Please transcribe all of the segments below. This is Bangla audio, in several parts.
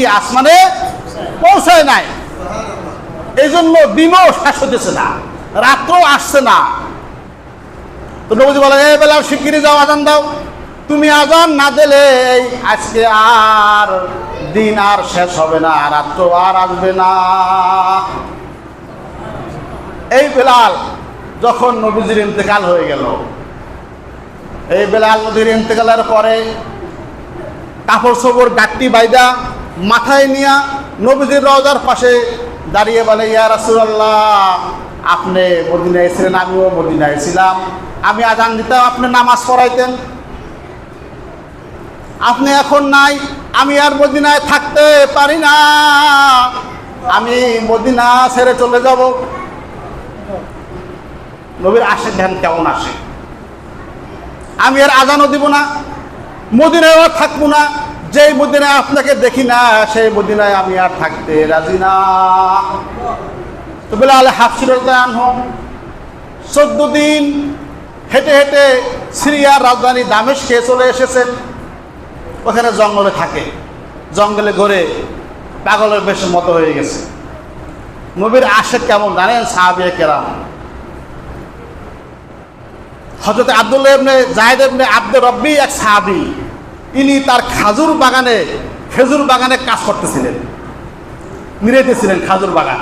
কি আসমানে পৌঁছায় নাই? এই জন্য দিনও শেষ হতেছে না, রাত্রও আসছে না। তো নবীজি বলে এই বেলা শিগগিরি যাও, আজান দাও। তুমি আজান না দিলে আজকে আর দিন আর শেষ হবে না রাত্র আর আসবে না। এই বেলাল যখন নবীজির ইন্তেকাল হয়ে গেল, এই বেলাল নদীর ইন্তেকালের পরে কাপড় সবর গাট্টি বাইদা মাথায় নিয়া নবীজির রওজার পাশে দাঁড়িয়ে বলে, ইয়া রাসূলুল্লাহ, আপনি মদিনায় ছিলেন, আমিও মদিনায় ছিলাম। আমি আজান দিতাম, আপনি নামাজ পড়াইতেন। আপনি এখন নাই, আমি আর মদিনায় থাকতে পারি না। আমি মদিনা ছেড়ে চলে যাব। নবীর আসে ধ্যান কেমন আসে? আমি আর আজানও দিব না, মদিনায়ও থাকব না। যেই মদিনায় আপনাকে দেখি না, সেই মদিনায় আমি আর থাকতে রাজি না। তো বেলাল হাফসির হোম চোদ্দ দিন হেঁটে হেঁটে সিরিয়ার রাজধানী দামেশকে চলে এসেছেন। ওখানে জঙ্গলে থাকে, জঙ্গলে ঘরে পাগলের বেশ মতো হয়ে গেছে। নবীর আশেক কেমন জানেন সাহাবিয়া কেরাম? হজরত আব্দুল্লাহ ইবনে জাহেদ ইবনে আব্দুর রব্বি এক সাহাবি। ইনি তার খাজুর বাগানে, খেজুর বাগানে কাজ করতেছিলেন। নিরেতেছিলেন খাজুর বাগান।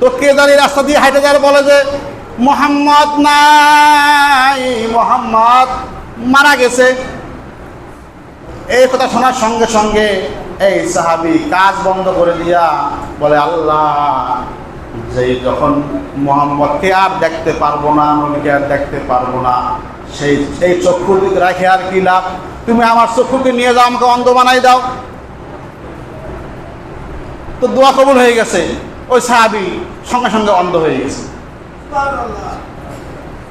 তো কে জানি রাস্তা দিয়ে হাইটে যায় বলে যে, মোহাম্মদ নাই, মোহাম্মদ মারা গেছে। এই কথা শোনার সঙ্গে সঙ্গে এই সাহাবি কাজ বন্ধ করে দিয়া বলে, আল্লাহ, যে যখন মোহাম্মদকে আর দেখতে পারব না, নবীকে আর দেখতে পারব না, সেই সেই চক্ষু দিকে রাখে আর কি লাভ? তুমি আমার চক্ষুকে নিয়ে যাও, আমাকে অন্ধ বানাই দাও। তো দোয়া কবুল হয়ে গেছে। ওই সাহাবি সঙ্গে সঙ্গে অন্ধ হয়ে গেছে।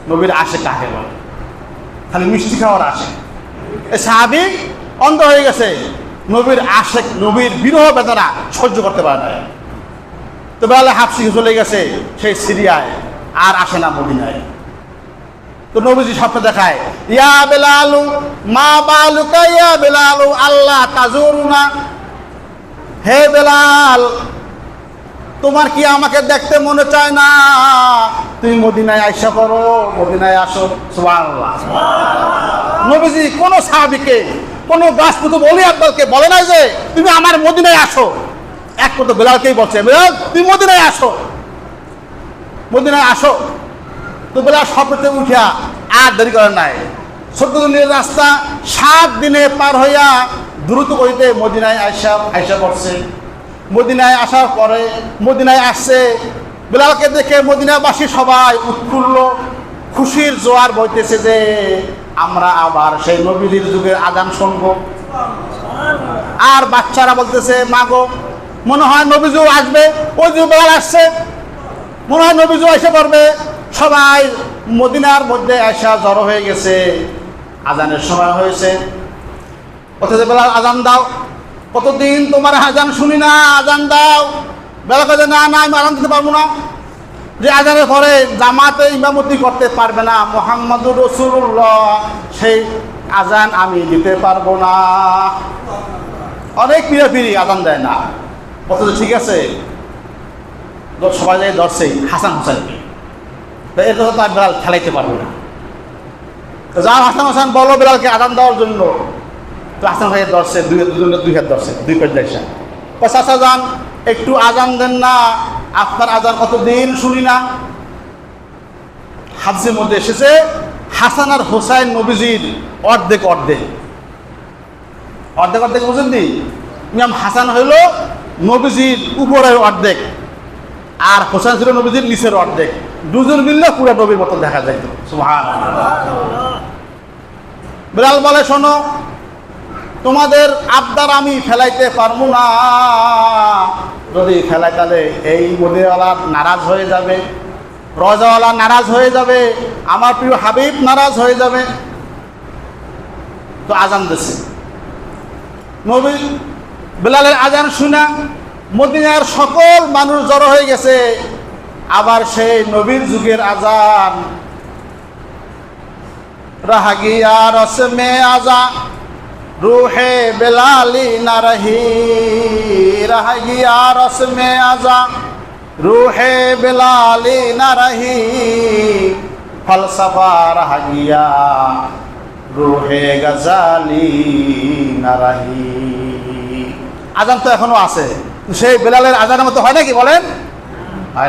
নবীর আসে কাকে বলে? খালি মিষ্টি খাওয়ার আসে এই সাহাবি অন্ধ হয়ে গেছে। নবীর আশেক, নবীর বিরহ বেদনা সহ্য করতে পারে না তো বেলা হাফসি চলে গেছে সেই সিরিয়ায়, আর আসে না মদিনায়। তো নবীজি স্বপ্ন দেখায়, ইয়া বেলালু, মা বালুকা, ইয়া বেলালু, আল্লাহ তাজুরুনা। হে বেলাল, তোমার কি আমাকে দেখতে মনে চায় না? তুমি মদিনায় আইসা করো মদিনায় আসো। সুবহানাল্লাহ। নবীজি কোন সাহাবিকে, কোন গাছ পুতু বলি আব্বালকে বলে নাই যে, তুমি আমার মদিনায় আসো। এক মতো বেলালকেই বলছে, বেলাল, তুমি মদিনায় আসো। মদিনায় আসো। তো বেলাল স্বপ্নতে উঠিয়া আর দেরি করে নাই। ছোট্ট দিনের রাস্তা সাত দিনে পার হইয়া দ্রুত করিতে মদিনায় আইসা আইসা পড়ছে। মদিনায় আসার পরে মদিনায় আসছে। বেলালকে দেখে মদিনাবাসী সবাই উৎফুল্ল, খুশির জোয়ার বইতেছে যে আমরা আবার সেই নবীদের যুগের আজান শুনব। আর বাচ্চারা বলতেছে, মাগো, মনে হয় নবীজু আসবে, ওই যুগ বেলাল আসছে, মনে হয় নবীজু এসে পড়বে। সবাই মদিনার মধ্যে আসা জড়ো হয়ে গেছে। আজানের সময় হয়েছে। অথচ বেলা আজান দাও। কতদিন তোমার আজান শুনি না, আজান দাও। বেলা কাজে না না, আমি আজান দিতে পারব না। যে আজানের পরে জামাতে ইমামতি করতে পারবে না, মোহাম্মদুর রসুল্লাহ সেই আজান আমি দিতে পারব না। অনেক পিড়ে পিড়ি আজান দেয় না। অথচ ঠিক আছে, সবাই যায় ধরছে, হাসান হোসেনকে এর কথা তো আমি পারব না। হাসান হোসেন বলো বেলালকে আজান দেওয়ার জন্য, তো হাসান ভাইয়ের ধরছে দুই দুজনের দুই হাত ধরছে দুই পয়সা যান, একটু আজান দেন না, আপনার আজান কতদিন শুনি না। হাদিসের মধ্যে এসেছে, হাসান আর হোসাইন নবীজির অর্ধেক অর্ধেক। অর্ধেক অর্ধেক বুঝেন নি ইমাম হাসান হইল নবীজির উপরের অর্ধেক। আর হোসেন ছিল নবীজির নিচের অর্ধেক। দুজন মিললে পুরো নবীর মতো দেখা যাইত সুবহান বিড়াল বলে, শোনো, তোমাদের আবদার আমি ফেলাইতে পারব না। যদি ফেলাই তাহলে এই মদিনাওয়ালা নারাজ হয়ে যাবে, রজাওয়ালা নারাজ হয়ে যাবে, আমার প্রিয় হাবিব নারাজ হয়ে যাবে। তো আজান দিছে। নবী বেলালের আজান শুনা মদিনার সকল মানুষ জড়ো হয়ে গেছে। আবার সেই নবীর যুগের আজান। রাহাগিয়া মে আজা, রুহে বেলালি না রহি। রাহাগিয়া রসমে আজা, রুহে বেলালি না রহি। ফলসফা রাহাগিয়া, রুহে গজালি না আজান তো এখনও আছে। সেই বেলালের আজানের মতো হয় নাকি বলেন? না।